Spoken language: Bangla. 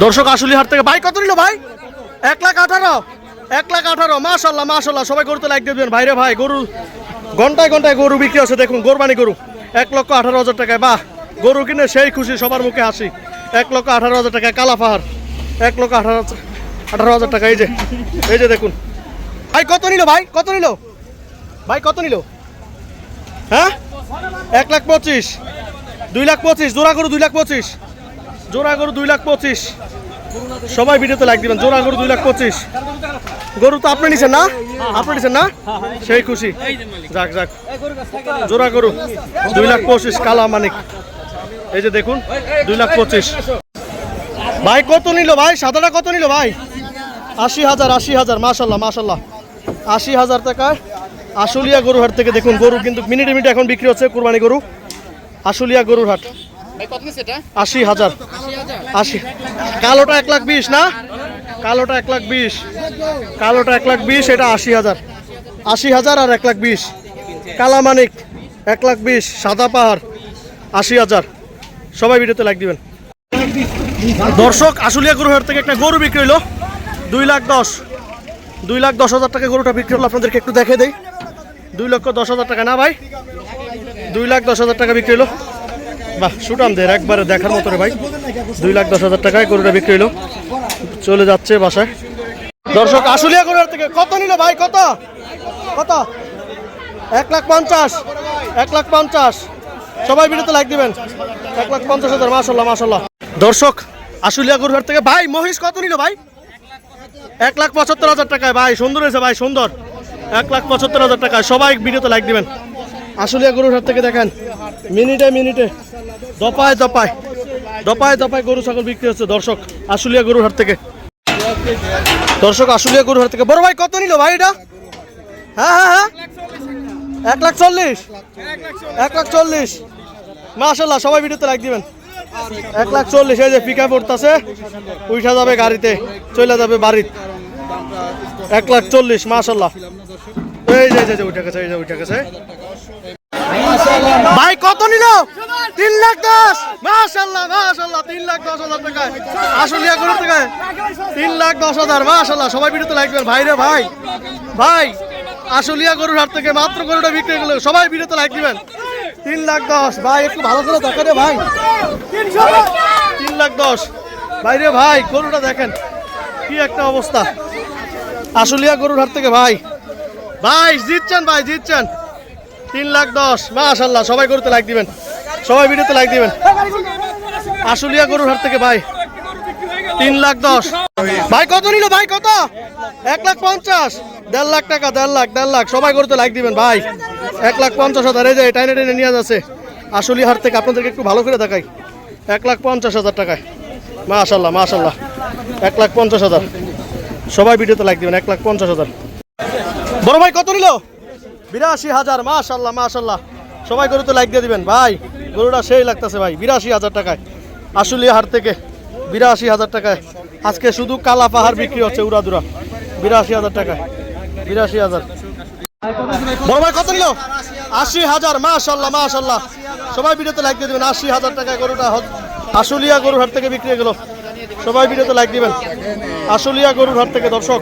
দর্শক আসলি হাট থেকে, ভাই, কত নিল ভাই? এক লাখ আঠারো, এক লাখ আঠারো, মাশাল্লাহ মাশাল্লাহ, সবাই গরুতে লাইক দেবেন। ভাইরে ভাই, গরু ঘন্টায় ঘন্টায় গরু বিক্রি আছে দেখুন, কোরবানি গরু। এক লক্ষ আঠারো হাজার টাকায়, বাহ, গরু কিনে সেই খুশি, সবার মুখে হাসি। এক লক্ষ আঠারো হাজার টাকায় কালা পাহাড় এক লক্ষ আঠারো আঠারো হাজার টাকা, এই যে এই যে দেখুন। ভাই, কত নিল ভাই, কত নিল? ভাই, কত নিল? হ্যাঁ? এক লাখ পঁচিশ, দুই লাখ পঁচিশ, জোড়া গরু দুই লাখ পঁচিশ। জোড়া গরু দুই লাখ পঁচিশ। সবাই ভিডিওতে লাইক দিবেন, জোড়া গরু দুই লাখ পঁচিশ। গরু তো আপনি নিছেন না? আপনি নিছেন না? সেই খুশি। যাক যাক। জোড়া গরু দুই লাখ পঁচিশ, কালা মানিক। এই যে দেখুন, দুই লাখ পঁচিশ। ভাই, কত নিল ভাই? সাদাটা কত নিল ভাই? আশি হাজার আশি হাজার, মাশাল্লাহ মাশাল্লাহ। আশি হাজার টাকায় আশুলিয়া গরুর হাট থেকে দেখুন, গরু কিন্তু মিনিটে মিনিটে এখন বিক্রি হচ্ছে, কুরবানি গরু। আশুলিয়া গরুর হাট আশি হাজার। আশি কালোটা এক লাখ বিশ না? কালোটা এক লাখ বিশ। কালোটা এক লাখ বিশ এটা আশি হাজার। আশি হাজার আর এক লাখ বিশ। কালামানিক এক লাখ বিশ। সাদা পাহাড় আশি হাজার। সবাই ভিডিওতে লাইক দিবেন। দর্শক আশুলিয়া গরু হাট থেকে একটা গরু বিক্রি হইল দুই লাখ দশ। দুই লাখ দশ হাজার টাকা গরুটা বিক্রি হলো। আপনাদেরকে একটু দেখে দেই। দুই লক্ষ দশ হাজার টাকা না ভাই? দুই লাখ দশ হাজার টাকা বিক্রি হলো। বাহ সুটাম দের একবারে দেখার মতো রে ভাই। দুই লাখ দশ হাজার টাকায় গরুটা বিক্রি হলো চলে যাচ্ছে বাসায়। দর্শক, আশুলিয়া গরুর থেকে কত নিল ভাই? কত? কত? এক লাখ পঞ্চাশ। এক লাখ পঞ্চাশ। সবাই ভিডিওতে লাইক দিবেন। এক লাখ পঞ্চাশ হাজার মাসাল্লাহ মাসাল্লাহ দর্শক, আশুলিয়া গরুহাট থেকে ভাই, মহিষ কত নিল ভাই? এক লাখ পঁচাত্তর হাজার টাকায়। ভাই, সুন্দর হয়েছে ভাই, সুন্দর। এক লাখ পঁচাত্তর হাজার টাকায়। সবাই ভিডিওতে লাইক দিবেন। আশুলিয়া গরুর হাট থেকে দেখেন। মিনিটে মিনিটে। দপায় দপায়। দপায় দপায় গরু, ছাগল বিক্রি হচ্ছে, দর্শক। আশুলিয়া গরুর হাট থেকে। দর্শক, আশুলিয়া গরুর হাট থেকে। বড় ভাই, কত নিল ভাই এটা? হ্যাঁ হ্যাঁ হ্যাঁ। এক লাখ চল্লিশ। এক লাখ চল্লিশ। মাশাল্লাহ সবাই ভিডিওতে লাইক দিবেন। এক লাখ চল্লিশ, এই যে পিকা পড়তেছে উঠা যাবে গাড়িতে চলে যাবে বাড়িতে। এক লাখ চল্লিশ মাশাল্লাহ এই যে উঠে গেছে এই যে উঠে গেছে ভাই, কত নিল? তিন লাখ দশ। মাশাল্লাহ মাশাল্লাহ, তিন লাখ দশ হাজার টাকায়। আসলিয়া গরুর টাকায় তিন লাখ দশ হাজার, মাশাল্লাহ, সবাই ভিডিওতে লাইক দিবেন। ভাই রে ভাই ভাই, আশুলিয়া গরুর হাট থেকে মাত্র গরুটা বিক্রি গেল সবাই ভিডিওতে লাইক দিবেন। তিন লাখ দশ। ভাই, একটু ভালো করে দেখা রে ভাই। তিন লাখ দশ। ভাই রে ভাই, গরুটা দেখেন, কি একটা অবস্থা। আশুলিয়া গরুর হাট থেকে, ভাই। ভাই, জিতছেন ভাই, জিতছেন। তিন লাখ দশ। মাশাল্লাহ সবাই গরুতে লাইক দিবেন। সবাই ভিডিওতে লাইক দিবেন। আশুলিয়া গরুর হাট থেকে, ভাই। তিন লাখ দশ। ভাই, কত নিল ভাই, কত? এক লাখ পঞ্চাশ। দেড় লাখ টাকা, দেড় লাখ দেড় লাখ। সবাই গরুতে লাইক দিবেন, ভাই। এক লাখ পঞ্চাশ হাজার, এই যে টাইনে টাইনে নিয়ে যাচ্ছে। আশুলিয়া হাট থেকে আপনাদেরকে একটু ভালো করে দেখাই। এক লাখ পঞ্চাশ হাজার টাকায়। মাশাল্লাহ মাশাল্লাহ এক লাখ পঞ্চাশ হাজার। সবাই ভিডিওতে লাইক দিবেন, এক লাখ পঞ্চাশ হাজার। বড় ভাই, কত নিল? বিরাশি হাজার, মাশাল্লাহ মাশাল্লাহ। সবাই গরুতে লাইক দিয়ে দিবেন। ভাই, গরুটা সেই লাগতেছে ভাই, বিরাশি হাজার টাকায়। আশুলিয়া হাট থেকে বিরাশি হাজার টাকায়। আজকে শুধু কালা পাহাড় বিক্রি হচ্ছে উড়াদুরা। বিরাশি হাজার টাকায়। বিরাশি হাজার। বড় ভাই, কত নিল? আশি হাজার, মাশাল্লাহ মাশাল্লাহ। সবাই ভিডিওতে লাইক দিয়ে দিবেন। আশি হাজার টাকায় গরুটা আশুলিয়া গরুর হাট থেকে বিক্রি হয়ে গেল। সবাই ভিডিওতে লাইক দিবেন। আশুলিয়া গরুর হাট থেকে দর্শক।